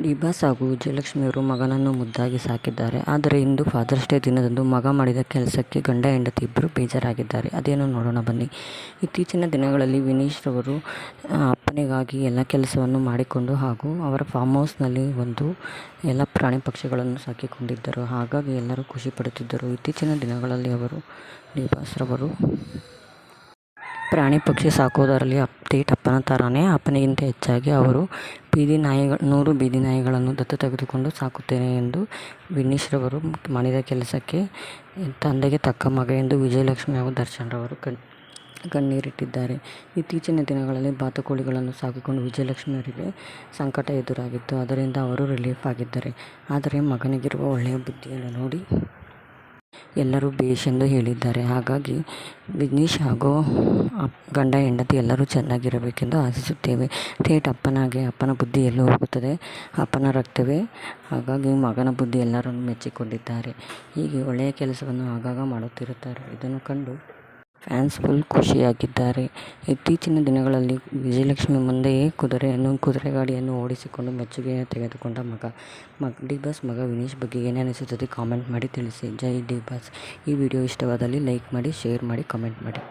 D boss ಹಾಗೂ ವಿಜಯಲಕ್ಷ್ಮಿಯವರು ಮಗನನ್ನು ಮುದ್ದಾಗಿ ಸಾಕಿದ್ದಾರೆ. ಆದರೆ ಇಂದು ಫಾದರ್ಸ್ ಡೇ ದಿನದಂದು ಮಗ ಮಾಡಿದ ಕೆಲಸಕ್ಕೆ ಗಂಡ ಹೆಂಡತಿ ಇಬ್ಬರು ಬೇಜಾರಾಗಿದ್ದಾರೆ. ಅದೇನು ನೋಡೋಣ ಬನ್ನಿ. ಇತ್ತೀಚಿನ ದಿನಗಳಲ್ಲಿ ವಿನೀಶ್ ರವರು ಅಪ್ಪನಿಗಾಗಿ ಎಲ್ಲ ಕೆಲಸವನ್ನು ಮಾಡಿಕೊಂಡು ಹಾಗೂ ಅವರ ಫಾರ್ಮ್ ಹೌಸ್ನಲ್ಲಿ ಒಂದು ಎಲ್ಲ ಪ್ರಾಣಿ ಪಕ್ಷಿಗಳನ್ನು ಸಾಕಿಕೊಂಡಿದ್ದರು. ಹಾಗಾಗಿ ಎಲ್ಲರೂ ಖುಷಿ ಪಡುತ್ತಿದ್ದರು. ಇತ್ತೀಚಿನ ದಿನಗಳಲ್ಲಿ ಅವರು ಡಿಬಾಸ್ ರವರು ಪ್ರಾಣಿ ಪಕ್ಷಿ ಸಾಕೋದರಲ್ಲಿ ಅಪ್ಡೇಟ್ ಅಪ್ಪನ ಥರನೇ ಅಪ್ಪನಿಗಿಂತ ಹೆಚ್ಚಾಗಿ ಅವರು ಬೀದಿ ನಾಯಿಗಳು, ನೂರು ಬೀದಿ ನಾಯಿಗಳನ್ನು ದತ್ತು ತೆಗೆದುಕೊಂಡು ಸಾಕುತ್ತೇನೆ ಎಂದು ವಿನೀಶ್ ರವರು ಮಾಡಿದ ಕೆಲಸಕ್ಕೆ ತಂದೆಗೆ ತಕ್ಕ ಮಗ ಎಂದು ವಿಜಯಲಕ್ಷ್ಮಿ ಹಾಗೂ ದರ್ಶನ್ ರವರು ಕಣ್, ಕಣ್ಣೀರಿಟ್ಟಿದ್ದಾರೆ. ಇತ್ತೀಚಿನ ದಿನಗಳಲ್ಲಿ ಬಾತುಕೋಳಿಗಳನ್ನು ಸಾಕಿಕೊಂಡು ವಿಜಯಲಕ್ಷ್ಮಿಯವರಿಗೆ ಸಂಕಟ ಎದುರಾಗಿತ್ತು. ಅದರಿಂದ ಅವರು ರಿಲೀಫ್ ಆಗಿದ್ದಾರೆ. ಆದರೆ ಮಗನಿಗಿರುವ ಒಳ್ಳೆಯ ಬುದ್ಧಿಯನ್ನು ನೋಡಿ ಎಲ್ಲರೂ ಬೇಷ್ ಎಂದು ಹೇಳಿದ್ದಾರೆ. ಹಾಗಾಗಿ ವಿಘ್ನೇಶ್ ಹಾಗೂ ಗಂಡ, ಹೆಂಡತಿ ಎಲ್ಲರೂ ಚೆನ್ನಾಗಿರಬೇಕೆಂದು ಆಶಿಸುತ್ತೇವೆ. ಥೇಟ್ ಅಪ್ಪನಾಗೆ ಅಪ್ಪನ ಬುದ್ಧಿ ಎಲ್ಲೂ ಹೋಗುತ್ತದೆ, ಅಪ್ಪನ ರಕ್ತವೇ. ಹಾಗಾಗಿ ಮಗನ ಬುದ್ಧಿ ಎಲ್ಲರನ್ನು ಮೆಚ್ಚಿಕೊಂಡಿದ್ದಾರೆ. ಹೀಗೆ ಒಳ್ಳೆಯ ಕೆಲಸವನ್ನು ಆಗಾಗ ಮಾಡುತ್ತಿರುತ್ತಾರೆ. ಇದನ್ನು ಕಂಡು ಫ್ಯಾನ್ಸ್ ಫುಲ್ ಖುಷಿಯಾಗಿದ್ದಾರೆ. ಇತ್ತೀಚಿನ ದಿನಗಳಲ್ಲಿ ವಿಜಯಲಕ್ಷ್ಮಿ ಮುಂದೆಯೇ ಕುದುರೆಯನ್ನು ಕುದುರೆ ಗಾಡಿಯನ್ನು ಓಡಿಸಿಕೊಂಡು ಮೆಚ್ಚುಗೆಯನ್ನು ತೆಗೆದುಕೊಂಡ ಮಗ. ಮಗ ಡಿ ಬಾಸ್ ಮಗ ವಿನೀಶ್ ಬಗ್ಗೆ ಏನೇ ಅನಿಸುತ್ತದೆ ಕಾಮೆಂಟ್ ಮಾಡಿ ತಿಳಿಸಿ. ಜೈ ಡಿ ಬಾಸ್ ಈ ವಿಡಿಯೋ ಇಷ್ಟವಾದಲ್ಲಿ ಲೈಕ್ ಮಾಡಿ, ಶೇರ್ ಮಾಡಿ, ಕಾಮೆಂಟ್ ಮಾಡಿ.